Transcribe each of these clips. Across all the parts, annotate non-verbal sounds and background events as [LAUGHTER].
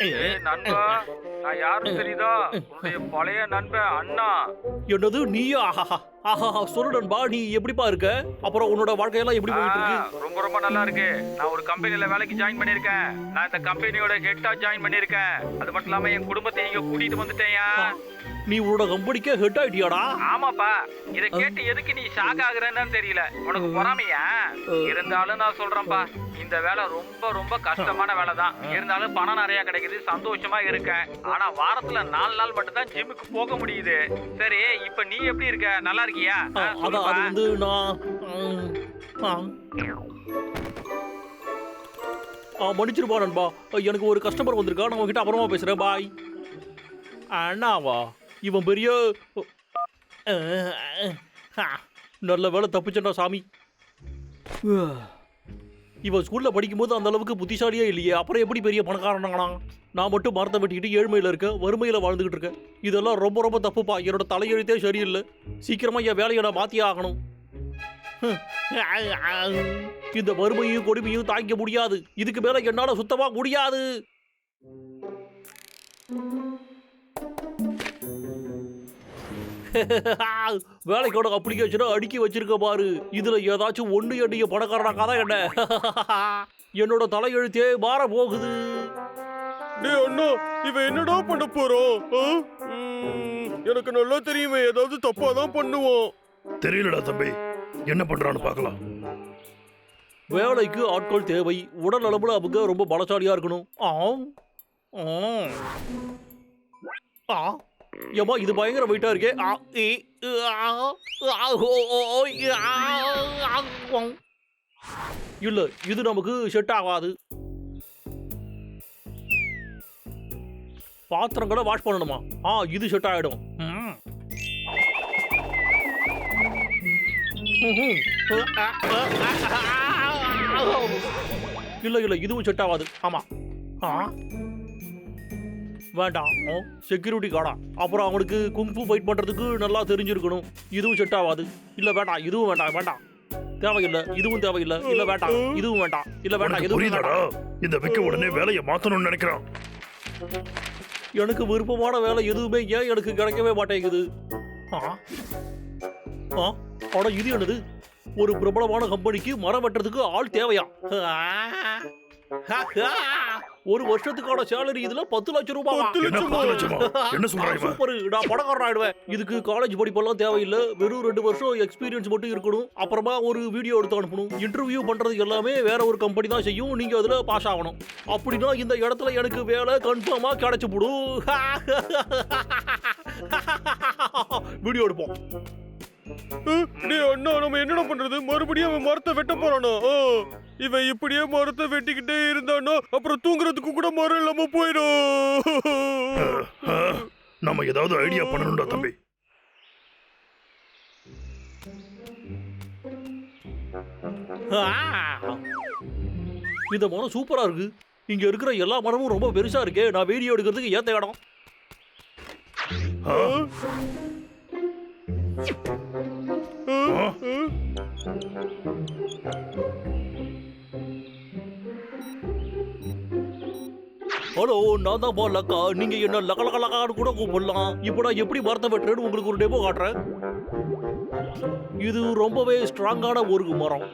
ஏய் நண்பா நான் யாருன்னு தெரியுதா? உன்னுடைய பழைய நண்பன் அண்ணா. என்னது நீயா? ஆஹா ஆஹா சொல்லு நண்பா நீ எப்படிப்பா இருக்க? அப்புறம் உன்னோட வாழ்க்கையெல்லாம் எப்படி போயிட்டு ஆ, இருக்கு ரொம்ப ரொம்ப நல்லா இருக்கு. நான் ஒரு கம்பெனில வேலைக்கு ஜாயின் பண்ணிருக்கேன் நான் இந்த கம்பெனியோட ஹெட்டா ஜாயின் பண்ணிருக்கேன் அது மட்டும் இல்லாம என் குடும்பத்தை கூட்டிட்டு வந்துட்டேயா நீ உன்னோட கம்பெனிக்கே ஹெட் ஆயிட்டியாடா? ஆமாப்பா. இத கேட்டு எதுக்கு நீ ஷாக் ஆகுறன்னு தெரியல. உனக்கு பொறாமையா? இருந்தாலும் நான் சொல்றேன்ப்பா. இந்த வேலை ரொம்ப ரொம்ப கஷ்டமான வேலை தான். இருந்தாலும் பணம் நிறைய கிடைக்குது. சந்தோஷமா இருக்கேன். ஆனா வாரத்துல நாலு நாள் மட்டும் தான் ஜிம்முக்கு போக முடியுது. சரி இப்ப நீ எப்படி இருக்க? நல்லா இருக்கியா. அது வந்து நான் மன்னிச்சிருப்பா நண்பா. எனக்கு ஒரு கஸ்டமர் வந்திருக்கா நான் உங்ககிட்ட அப்புறமா பேசுறேன். பாய் அண்ணாவா? இவன் பெரிய நல்ல வேலை தப்பிச்சண்டா சாமி. இவன் ஸ்கூல்ல படிக்கும்போது அந்த அளவுக்கு புத்திசாலியே இல்லையே. அப்புறம் எப்படி பெரிய பணக்காரனானா? நான் மட்டும் மரத்தை வெட்டிக்கிட்டு ஏழ்மையில இருக்கேன் வறுமையில வாழ்ந்துகிட்டு இருக்கேன். இதெல்லாம் ரொம்ப ரொம்ப தப்புப்பா. என்னோட தலையெழுத்தே சரியில்லை. சீக்கிரமா என் வேலையை நான் மாத்தியே ஆகணும். இந்த வறுமையும் கொடுமையும் தாங்கிக்க முடியாது. இதுக்கு மேல என்னால சுத்தமா முடியாது. [LAUGHS] வேலைக்கோட அப்ளிகேஷனை அடுக்கி வச்சிருக்க பாரு. இதுல ஏதாச்சும் ஒண்ணு எண்ணிய பணக்காரனா கதை என்ன? [LAUGHS] என்னோட தலையெழுத்தே மாற போகுது டேய் அண்ணா இவன் என்னடா பண்ண போறான் ஆ? ம், எனக்கு நல்லா தெரியுமே ஏதாவது தப்பா தான் பண்ணுவான். தெரியலடா தம்பி. என்ன பண்றான்னு பார்க்கலாம். வேலைக்கு ஆட்கள் தேவை. உடல் அளவுல அவங்க ரொம்ப பலசாலியா இருக்கணும். ஆம். ஆம். ஆ. ஏம்மா இது பயங்கர வெயிட்டா இருக்கே. ஆ ஆ ஓ, ஓ, இல்ல இது நமக்கு செட் ஆகாது. பாத்திரங்களை வாஷ் பண்ணணுமா? ஆ இது செட் ஆயிடும். ம். ம்ஹும். இல்ல இல்ல இதுவும் செட் ஆகாது. ஆமா. ஆ. வேண்டாம். செக்யூரிட்டி கார்டா அப்புறம் அவனுக்கு குங்ஃபு ஃபைட் பண்றதுக்கு நல்லா தெரிஞ்சிருக்கணும். இதுவும் செட் ஆகாது. இல்ல வேண்டாம். இதுவும் வேண்டாம். வேண்டாம். தேவையில்லை. இதுவும் தேவையில்லை. இல்ல வேண்டாம். இதுவும் வேண்டாம். இல்ல வேண்டாம். வேண்டாம். இந்த விக்க உடனே வேலையை மாத்தணும்னு நினைக்கிறான். எனக்கு விருப்பமான வேலை எதுவுமே ஏன் எனக்கு கிடைக்கவே மாட்டேங்குது? ஆ? ஆ? அட இது என்னது? ஒரு பிரபலமான கம்பெனிக்கு மரம் வெட்டுறதுக்கு ஆள் தேவையா? [LAUGHS] ஒரு வருஷத்துக்கான சேலரி இதுல பத்து லட்சம் ரூபாய் பத்து என்ன பத்து லட்சமா? [LAUGHS] என்ன சொல்றா இவன்? சூப்பர் நான் பணக்காரன் ஆயிடுவேன். இதுக்கு காலேஜ் படிப்பெல்லாம் தேவையில்லை. வெறும் ரெண்டு வருஷம் எக்ஸ்பீரியன்ஸ் மட்டும் இருக்கணும். அப்புறமா ஒரு வீடியோ எடுத்து அனுப்பணும். இன்டர்வியூ பண்றது எல்லாமே வேற ஒரு கம்பெனி தான் செய்யும். நீங்க அதுல பாஸ் ஆகணும். அப்படின்னா இந்த இடத்துல எனக்கு வேலை கன்ஃபார்மா கிடைச்சு போடும். [LAUGHS] வீடியோ எடுப்போம். டேய் அண்ணா நம்ம என்னடா பண்றது? மறுபடியும் அவன் மரத்தை வெட்ட போறானா? இவன் இப்படியே மரத்தை வெட்டிக்கிட்டே இருந்தானா அப்புறம் தூங்குறதுக்கு கூட மரம் இல்லாம போயிடும். நம்ம ஏதாவது ஐடியா பண்ணணும்டா தம்பி. இந்த மரம் சூப்பரா இருக்கு. இங்க இருக்கிற எல்லா மரமும் ரொம்ப பெருசா இருக்கே. நான் வீடியோ எடுக்கிறதுக்கு ஏத்த இடம். ஆ, ஹலோ நான் தான் லக்கா நீங்க என்ன லக லக லகான்னு கூட கூப்பிடலாம். இப்போ நான் எப்படி மரத்தை வெட்டுறேன்னு உங்களுக்கு ஒரு டெமோ காட்டுறேன். இது ரொம்பவே ஸ்ட்ராங்கான ஒரு மரம்.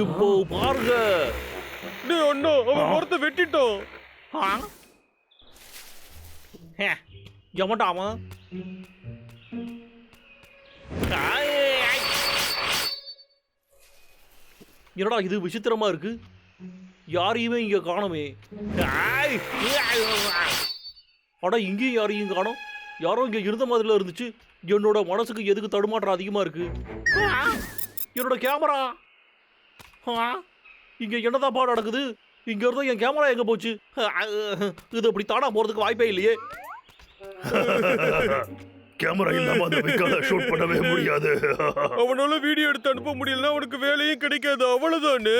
இப்போ பாருங்க. டேய் அண்ணா அவன் மரத்தை வெட்டிட்டான் ஆ? ஹே, எவன்டா அவன். என்னடா இது விசித்திரமா இருக்கு? யாரையுமே இங்க காணோமே. ஆய், ஆய். அட இங்கேயும் யாரையும் காணோம். யாரோ இங்க இருந்த மாதிரில இருந்துச்சு. என்னோட மனசுக்கு எதுக்கு தடுமாற்றம் அதிகமா இருக்கு? ஆ, என்னோட கேமரா. ஆ, என்னதான் பாடம் நடக்குது? இங்க இருந்தோம் என் கேமரா எங்க போச்சு? இது அப்படி தானா போறதுக்கு வாய்ப்பே இல்லையே. கேமரா இல்லாம அந்த விக்கால ஷூட் பண்ணவே முடியாது. அவனால வீடியோ எடுத்து அனுப்ப முடியலன்னா அவனுக்கு வேலையும் கிடைக்காது. அவ்வளவுதானே?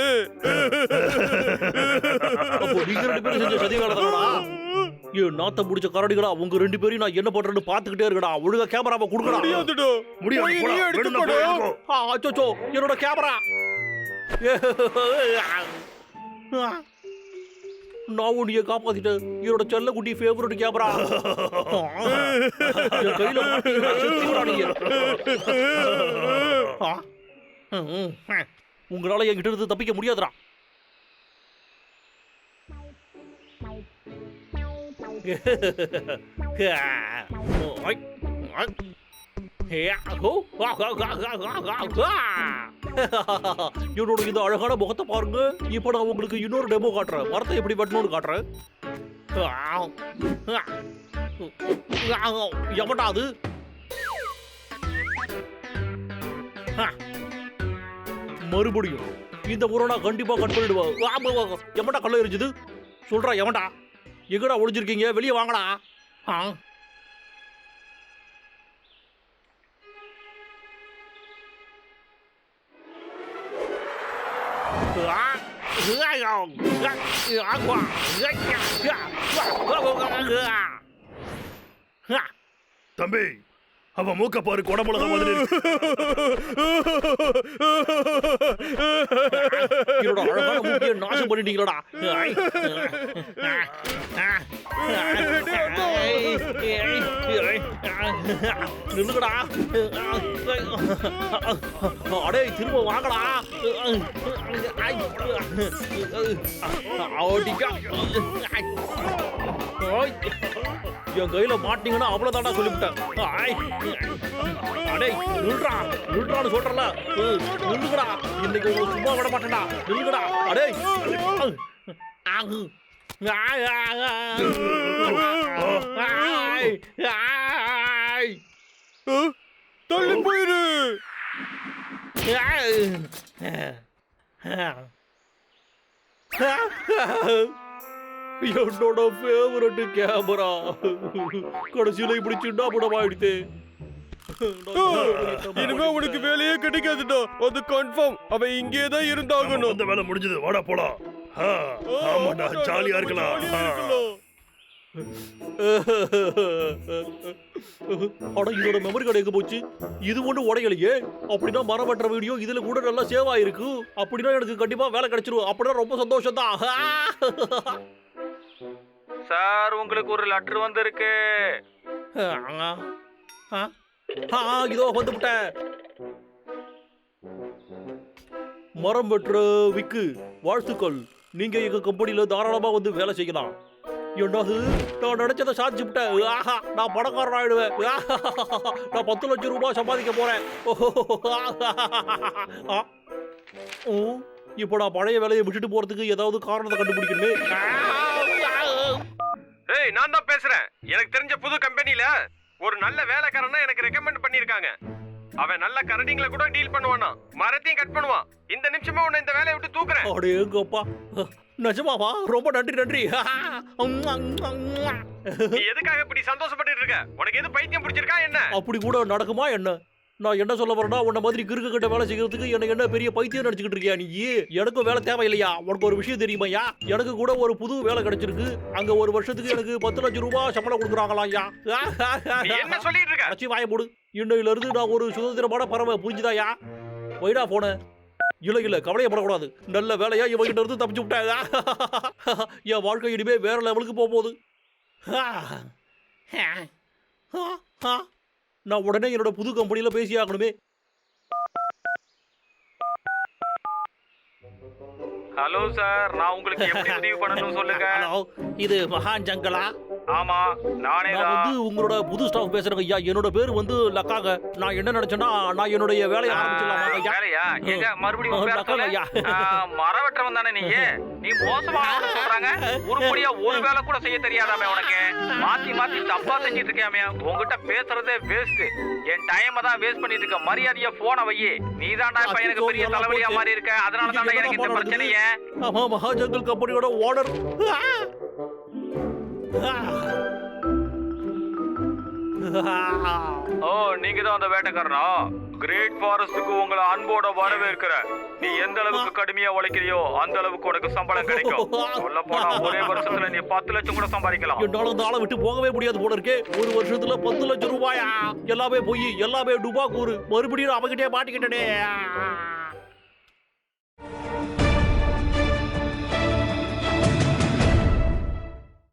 அப்போ நீங்க ரெண்டு பேரும் செஞ்ச சதி ஏன் நாத்தம் முடிச்ச கரடிகளா உங்க ரெண்டு பேரையும் நான் என்ன பண்றேன்னு பாத்துக்கிட்டே இருக்கடா. ஒழுங்கா கேமராவை கொடுக்கடா. முடியாதுடா. முடியாது வேணும்னா எடுத்துக்கோடா. போய் எடுத்துக்கோ. ஆ, அச்சோ என்னோட கேமரா. நான் உன்னைய காப்பாத்திட்டேன். என்னோட செல்ல குட்டி ஃபேவரட் கேமரா என் கையில உங்களால என்கிட்ட இருந்து தப்பிக்க முடியாதுடா. ஹே ஹோ. ஹா ஹா ஹா ஹா ஹா [LAUGHS] என்னோட இந்த அழகான முகத்தை பாருங்க. இப்போ நான் உங்களுக்கு இன்னொரு டெமோ காட்டுறேன். மரத்தை எப்படி வெட்டணும்னு காட்டுறேன். ஆ. எவன்டா அது? ஆ. மறுபடியும் இந்த ஊரை நான் கண்டிப்பாக கட் பண்ணிடுவேன். எவன்டா கல்ல எரிஞ்சுது? சொல்கிறா எவன்டா? எங்கடா ஒழிஞ்சிருக்கீங்க வெளியே வாங்கடா. ஆ. gái rồng gắt nhỏ quả gắt nhỏ quả quả quả quả quả quả quả அவன் மூக்க பாரு குடமுழக மாதிரி இருக்கு. என்னோட அழகான மூக்கையை நாசம் பண்ணிட்டீங்களடா நில்லுங்கடா அடே திரும்ப வாங்கடா அடிக்கா. என் கையில மாட்டீங்கன்னா அவ்வளவுதான்டா சொல்லிவிட்டேன் ஐ. அடே நில்றா நில்றான்னு சொல்றல நில்லுங்கடா இன்னைக்கு உங்களுக்கு சும்மா விட மாட்டேன்டா நில்லுங்கடா அடே ஆகு ஆய், ஆய், தள்ளி போயிரு என்னோட ஃபேவரட் கேமரா கடைசியில் இப்படி சின்ன படம் ஆயிடுத்து இனிமே உனக்கு வேலையே கிடைக்காதுடா. அது கன்ஃபார்ம் அவன் இங்கே தான் இருந்தாகணும். அந்த வேலை முடிஞ்சது. வாடா போலாம். ஆ, ஆமாடா ஜாலியா இருக்கலாம். ஜாலியா ஆ. இருக்கலாம். அட இதோட மெமரி கார்டு எங்க போச்சு? இது ஒண்ணு உடையலையே. அப்படின்னா மரம் வெட்டுற வீடியோ இதுல கூட நல்லா சேவ் ஆயிருக்கு. அப்படின்னா எனக்கு கண்டிப்பா வேலை கிடைச்சிரும். அப்படின்னா ரொம்ப சந்தோஷம் தான் சார் உங்களுக்கு ஒரு லெட்டர் வந்திருக்கு. இதோ வந்துவிட்டேன் மரம் பெற்ற விக்கு வாழ்த்துக்கள். நீங்க எங்க கம்பெனில தாராளமா வந்து வேலை செய்யலாம். என்னது? நான் நினைச்சதை சாதிச்சு விட்டேன் ஆஹா நான் பணக்காரன் ஆயிடுவேன். நான் பத்து லட்சம் ரூபாய் சம்பாதிக்க போறேன். இப்போ நான் பழைய வேலையை விட்டுட்டு போறதுக்கு ஏதாவது காரணத்தை கண்டுபிடிக்கணுமே. ஏய் நான் தான் பேசுறேன். எனக்கு தெரிஞ்ச புது கம்பெனியில ஒரு நல்ல வேலைக்காரனா எனக்கு ரெக்கமெண்ட் பண்ணிருக்காங்க அவன் நல்ல கரடிங்களை கூட டீல் பண்ணுவானா? மரத்தையும் கட் பண்ணுவான். இந்த நிமிஷமா உன்னை இந்த வேலையை விட்டு தூக்குறேன். அடேங்கப்பா நிஜமாவா? ரொம்ப நன்றி நன்றி. நீ எதுக்காக இப்படி சந்தோஷப்பட்டு இருக்க? உனக்கு எது பைத்தியம் பிடிச்சிருக்கா என்ன? அப்படி கூட நடக்குமா என்ன? நான் என்ன சொல்ல வரேன்னா உன்ன மாதிரி கிறுக்கு கிட்ட வேலை செய்யறதுக்கு எனக்கு என்ன பெரிய பைத்தியம் நினைச்சுக்கிட்டு இருக்கியா நீ? எனக்கும் வேலை தேவையில்லையா? உனக்கு ஒரு விஷயம் தெரியுமாய்யா எனக்கு கூட ஒரு புது வேலை கிடைச்சிருக்கு. அங்க ஒரு வருஷத்துக்கு எனக்கு பத்து லட்சம் ரூபாய் சம்பளம் கொடுக்குறாங்களாம்யா நீ என்ன சொல்லிட்டு இருக்க? அடைச்சி வாய போடு இன்னையில இருந்து நான் ஒரு சுதந்திரமான பறவை புரிஞ்சுதாயா போயிடா போன இல்ல இல்ல கவலையப்படக்கூடாது நல்ல வேலையா இவங்கிட்ட இருந்து தப்பிச்சு விட்டாங்க என் வாழ்க்கை இனிமே வேற லெவலுக்கு போக போகுது. நான் உடனே என்னோட புது கம்பெனியில பேசி ஆகணுமே. ஹலோ சார் நான் உங்களுக்கு எப்படி உதவி பண்ணணும் சொல்லுங்க? [LAUGHS] ஹலோ இது மகான் ஜங்கலா ஆமா நானே நான் தான். வந்து உங்களோட புது ஸ்டாஃப் பேசுறேங்க. ஐயா என்னோட பேர் வந்து லக்காங்க. நான் என்ன நினைச்சேன்னா நான் என்னுடைய வேலையை ஆரம்பிச்சிடலாமா ஐயா. வேலையா? எங்க மறுபடியும் சொல்லு. ஐயா. வெட்டுறவன் தானே நீ? நீ மோசமான சொல்றாங்க உருப்படியா ஒரு வேலை கூட செய்ய தெரியாதாமே உனக்கு. மாத்தி மாத்தி தப்பா செஞ்சிட்டு இருக்கியாமே உன்கிட்ட பேசுறதே வேஸ்ட் என் டைமை தான் வேஸ்ட் பண்ணிட்டு இருக்க. மரியாதையா போன வையே நீ தான்டா இப்ப எனக்கு பெரிய தலைவலியா. மாறி இருக்க அதனால தான் எனக்கு இந்த பிரச்சனையே. ஆமா மகா ஜங்கல் கம்பெனியோட ஓனர் ஓ நீங்க தான் அந்த வேட்டைக்காரனா? கிரேட் ஃபாரஸ்டுக்கு உங்களை அன்போட வரவேற்கிற. நீ எந்த அளவுக்கு கடுமையா உழைக்கிறியோ அந்த அளவுக்கு உனக்கு சம்பளம் கிடைக்கும். சொல்ல போனா ஒரே வருஷத்துல நீ பத்து லட்சம் கூட சம்பாதிக்கலாம். என்னால இந்த ஆளை விட்டு போகவே முடியாது போல இருக்கே. ஒரு வருஷத்துல பத்து லட்சம் ரூபாயா? எல்லாமே போய் எல்லாமே டுபா கூறு. மறுபடியும் அவகிட்டே மாட்டிக்கிட்டனே.